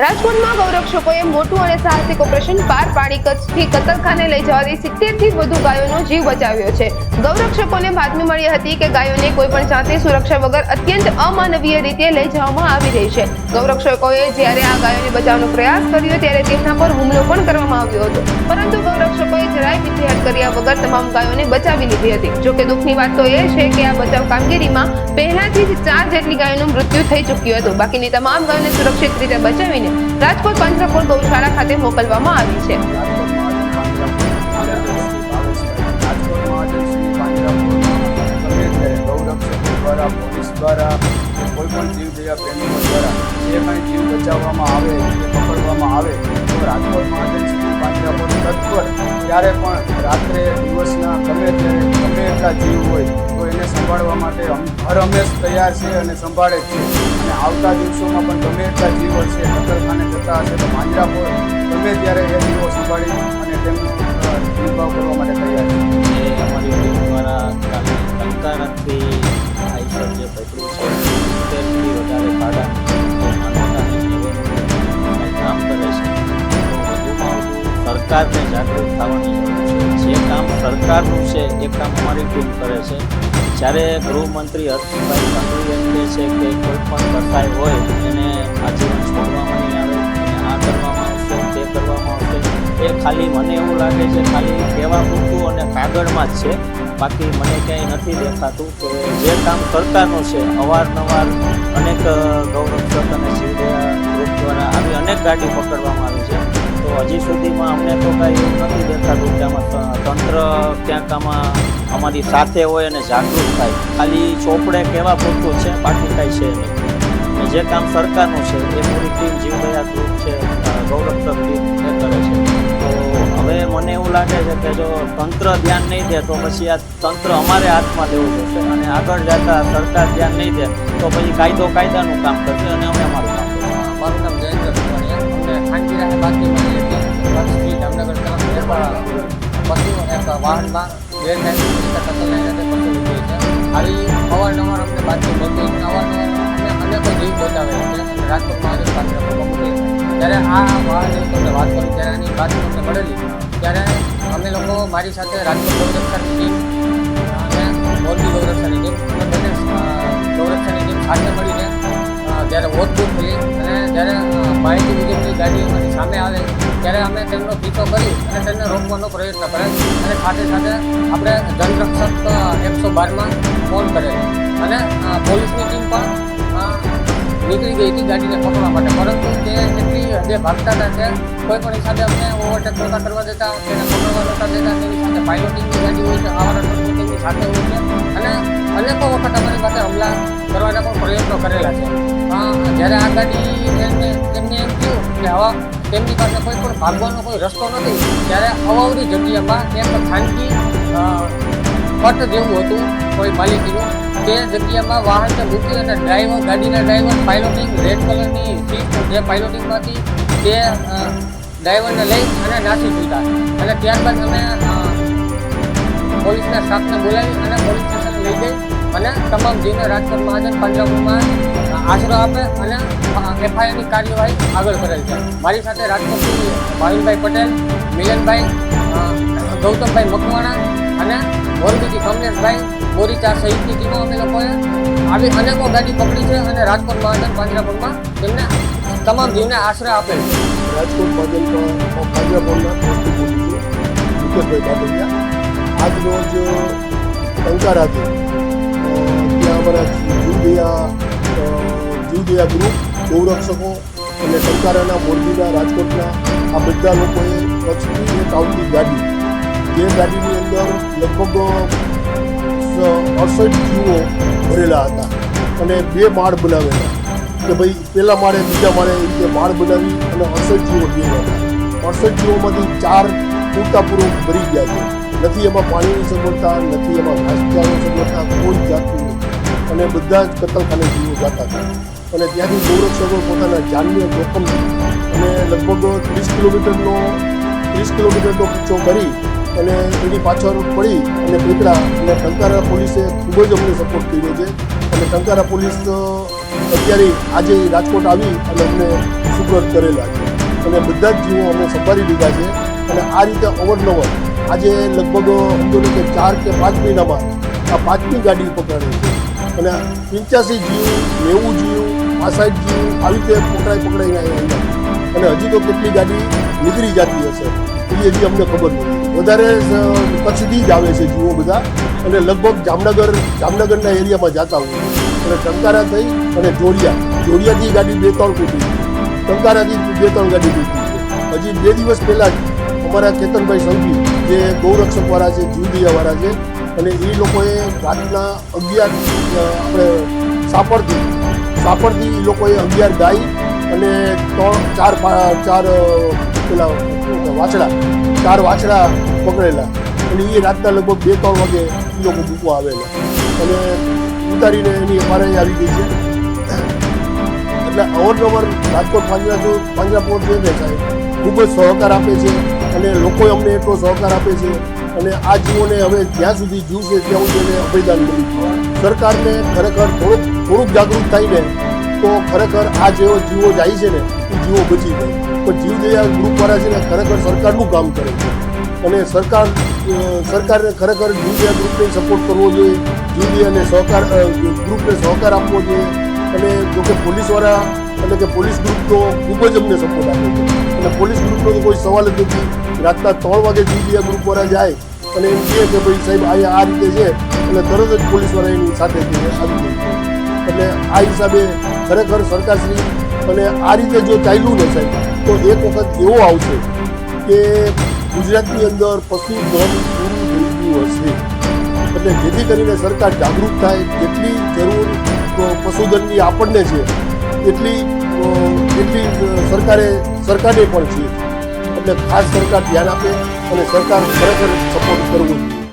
રાજકોટમાં ગૌરક્ષકોએ મોટું અને સાહસિક ઓપરેશન પાર પાડી કચ્છથી કતલખાને લઈ જવાથી સિત્તેરથી વધુ ગાયોનો જીવ બચાવ્યો છે. ગૌરક્ષકોને બાતમી મળી હતી કે ગાયોને કોઈ પણ જાતે સુરક્ષા વગર અત્યંત અમાનવીય રીતે લઈ જવામાં આવી રહી છે. ગૌરક્ષકોએ જ્યારે આ ગાયોને બચાવવાનો પ્રયાસ કર્યો ત્યારે તેમના પર હુમલો પણ કરવામાં આવ્યો હતો. પરંતુ ગૌરક્ષકોએ જરાય પીછેહટ કર્યા વગર તમામ ગાયોને બચાવી લીધી હતી. જોકે દુઃખની વાત તો એ છે કે આ બચાવ કામગીરીમાં પહેલાથી જ ચાર જેટલી ગાયોનું મૃત્યુ થઈ ચૂક્યું હતું. બાકીની તમામ ગાયોને સુરક્ષિત રીતે બચાવીને રાજકોટ પાંજરાપોળ ગૌશાળા ખાતે મોકલવામાં આવી છે. દ્વારા પોલીસ દ્વારા કે કોઈ પણ જીવ દયા પ્રેમીઓ દ્વારા જે કાંઈ જીવ બચાવવામાં આવે કે પકડવામાં આવે, તો રાજકોટ મહાજન સિટી પાંજરાપોળ તત્પર ત્યારે પણ રાત્રે દિવસના ગમે ત્યારે ગમે એટલા જીવ હોય, તો એને સંભાળવા માટે હર હંમેશ તૈયાર છે અને સંભાળે છે. અને આવતા દિવસોમાં પણ ગમે એટલા જીવો છે કતલખાને જતા હશે, તો પાંજરાપોર ગમે ત્યારે એ જીવો સંભાળી અને તેમનો નિભાવ કરવા માટે તૈયાર છે. અમારી દ્વારા થવાની જે કામ સરકારનું છે, એ કામ અમારી ટીમ કરે છે. જ્યારે ગૃહમંત્રી હર્ષભાઈ સંઘવી એમ કહે છે કે કોઈ પણ કરતા હોય, એને આજીવન છોડવામાં નહીં આવે આ કરવામાં આવશે, તે કરવામાં આવશે. એ ખાલી મને એવું લાગે છે, ખાલી કહેવા પૂરતું અને કાગળમાં જ છે. બાકી મને ક્યાંય નથી દેખાતું કે જે કામ સરકારનું છે, અવારનવાર અનેક ગૌરવ અને શિવદયા ગ્રુપ દ્વારા આવી અનેક ગાડી પકડવામાં આવી છે. તો હજી સુધીમાં અમને તો કાંઈ નથી દેખાતું કે આમાં તંત્ર ક્યાંક આમાં અમારી સાથે હોય અને જાગૃત થાય. ખાલી ચોપડે કેવા પૂરતું છે, બાકી કાંઈ છે નહીં. જે કામ સરકારનું છે, એ પૂરી ટીમ જીવદયા ગ્રુપ છે ગૌરવ ટીમ એ કરે છે. તો હવે મને એવું લાગે છે કે જો તંત્ર ધ્યાન નહીં દે, તો પછી આ તંત્ર અમારે હાથમાં લેવું પડશે. અને આગળ જતા સરકાર ધ્યાન નહીં દે, તો પછી કાયદો કાયદાનું કામ કરશે અને અમે અમારું એક વાહનમાં ગેરકાયદેસર કતલ લઈને પશુ લીધી છે. આવી અવારનવાર અમને બાતમી મળતી હતી અવારનવાર અમને કોઈ જીવ બચાવેલા છે અને રાજકોટમાં આજે પાત્ર મોકલી જ્યારે આ વાહનની તમને વાત કરું, ત્યારે એની બાતમી અમને મળેલી. ત્યારે અમે લોકો મારી સાથે રાજકોટ ગૌરક્ષાની ટીમ અને મોરબી ગૌરક્ષાની ટીમ અમે બંને સાથે મળીને જ્યારે ઓતબૂત ત્યારે અમે તેમનો પીછો કરી અને તેમને રોકવાનો પ્રયત્ન કરે અને સાથે સાથે આપણે જનરક્ષક એકસો બારમાં ફોન કરેલો અને પોલીસની ટીમ પણ નીકળી ગઈ હતી ગાડીને પકડવા માટે. પરંતુ તે એટલી હદે ભાગતા હતા કે કોઈ પણ હિસાબે અમને ઓવરટેક નહોતા કરવા દેતા, તેને પકડવા નહોતા દેતા, તેની સાથે પાયલોટિંગની ગાડી હોય છે આવા તત્વો સાથે હોય છે. અને અનેકો વખત અમારી પાસે હુમલા કરવાના પણ પ્રયત્નો કરેલા છે. જ્યારે આ ગાડી એમને એમને એમ થયું કે હવા તેમની પાસે કોઈ પણ ભાગવાનો કોઈ રસ્તો નથી, ત્યારે અવાવરી જગ્યામાં એક ખાનગી પટ જેવું હતું, કોઈ માલિકીનું, તે જગ્યામાં વાહનને મૂકી અને ડ્રાઈવર, ગાડીના ડ્રાઈવર પાઇલોટિંગ રેડ કલરની સીટ જે પાઇલોટિંગમાંથી તે ડ્રાઈવરને લઈ અને નાસી દીધા. અને ત્યારબાદ અમે પોલીસના સ્ટાફને બોલાવી અને પોલીસ સ્ટેશન લઈ જઈ અને તમામ જીવને રાજકોટ મહાજન પંજાબમાં આશરો આપે અને એફઆઈઆરની કાર્યવાહી આગળ કરેલ છે. મારી સાથે રાજકોટથી ભાવિનભાઈ પટેલ, મિલનભાઈ ગૌતમભાઈ મકવાણા અને મોરબીથી કમલેશભાઈ બોરીચા સહિતની ટીમો અમે લોકોએ આવી અનેકો ગાડી પકડી છે અને રાજકોટ મહાજન પાંજરાપુરમાં તેમને તમામ જીવને આશરે આપેલ છે. રાજકોટ બોલું છું. મુકેશભાઈ બાબરિયા આજ ટંકારાથી ત્યાં અમારા જીવદયા અ, જીવદયા ગ્રુપ ગૌરક્ષકો અને સરકારના મોરબીના રાજકોટના આ બધા લોકોએ કચ્છની એક આવતી ગાડી જે ગાડીની અંદર લગભગ અડસઠ જીવો ભરેલા હતા અને બે માળ બનાવેલા. કે ભાઈ પહેલા માળે બીજા માળે એ રીતે માળ બનાવી અને અડસઠ જીવો ભેગા હતા અડસઠ જીવોમાંથી ચાર પૂરતા પૂરું ભરી ગયા છે. નથી એમાં પાણીની સગવડતા નથી એમાં ઘાસચારાની સગવડતા કોઈ જાતની અને બધા જ કતલખાને જીવો જતા હતા અને ત્યાંથી ગૌરક્ષકો પોતાના જાનને જોખમ અને લગભગ ત્રીસ કિલોમીટરનો ત્રીસ કિલોમીટરનો પીછો કરી અને એની પાછળ પડી અને પકડા અને ટંકારા પોલીસે ખૂબ જ અમને સપોર્ટ કર્યો છે. અને ટંકારા પોલીસ અત્યારે આજે રાજકોટ આવી અને અમને સુપ્રત કરેલા છે. અને બધા જ જીવો અમે સંભાળી લીધા છે. અને આ રીતે અવરનવર આજે લગભગ સમજો કે ચાર કે પાંચ મહિનામાં આ પાંચમી ગાડી પકડાણી અને પંચ્યાસી જીવ, નેવું જીવ, પાસઠ જીવ આવી રીતે પકડાઈ પકડાઈને આવ્યા અને હજી તો કેટલી ગાડી નીકળી જતી હશે, એ હજી અમને ખબર નથી. વધારે કચ્છથી જ આવે છે જીવો બધા. અને લગભગ જામનગર, જામનગરના એરિયામાં જતા હોય અને ટંકારા થઈ અને જોડિયા. જોડિયાથી ગાડી બે ત્રણ તૂટી ટંકારાથી બે ત્રણ ગાડી તૂટી હજી બે દિવસ પહેલાં જ અમારા કેતનભાઈ સંઘવી, જે ગૌરક્ષકવાળા છે, જીવદિયાવાળા છે, અને એ લોકોએ રાતના અગિયાર આપણે સાપડથી સાપડથી એ લોકોએ અગિયાર ગાય અને ત્રણ, ચાર ચાર પેલા, વાછડા, ચાર વાછડા પકડેલા. અને એ રાતના લગભગ બે, ત્રણ વાગે એ લોકો મૂકવા આવેલા. અને ઉતારીને એની અમારે આવી ગઈ છે. એટલે અવરનવર રાજકોટ પાંજરા પાંજરાપોર છે ને સાહેબ ખૂબ જ સહકાર આપે છે. અને લોકોએ અમને એટલો સહકાર આપે છે અને આ જીવોને હવે જ્યાં સુધી જીવ છે ત્યાં સુધી એને અભિદાન મળ્યું સરકારને ખરેખર થોડુંક થોડુંક જાગૃત થાય ને તો ખરેખર આ જેવો જીવો જાય છે ને, એ જીવો બચી જાય. પણ જીવદયા ગ્રુપવાળા છે ને, ખરેખર સરકારનું કામ કરે છે. અને સરકાર સરકારને ખરેખર જીવદયા ગ્રુપને સપોર્ટ કરવો જોઈએ જીવદયાને સહકાર ગ્રુપને સહકાર આપવો જોઈએ. અને જોકે પોલીસવાળા એટલે કે પોલીસ ગ્રુપનો ખૂબ જ અમને સપોર્ટ આપે છે. અને પોલીસ ગ્રુપનો તો કોઈ સવાલ જ નથી. રાતના ત્રણ વાગે જીવદયા ગ્રુપવાળા જાય અને એમ કહે કે ભાઈ સાહેબ, અહીંયા આ રીતે છે એટલે તરત જ પોલીસવાળા એની સાથે આવી જાય એટલે આ હિસાબે ખરેખર સરકારશ્રી અને આ રીતે જો ચાલ્યું ને સાહેબ, તો એક વખત એવો આવશે કે ગુજરાતની અંદર પશુ ધન પૂરું થઈ ગયું હશે. એટલે જેથી કરીને સરકાર જાગૃત થાય, જેટલી જરૂર પશુધનની આપણને છે, એટલી એટલી સરકારે સરકારે પણ છે. એટલે ખાસ સરકાર ધ્યાન આપે અને સરકાર ખરેખર સપોર્ટ કરવો જોઈએ.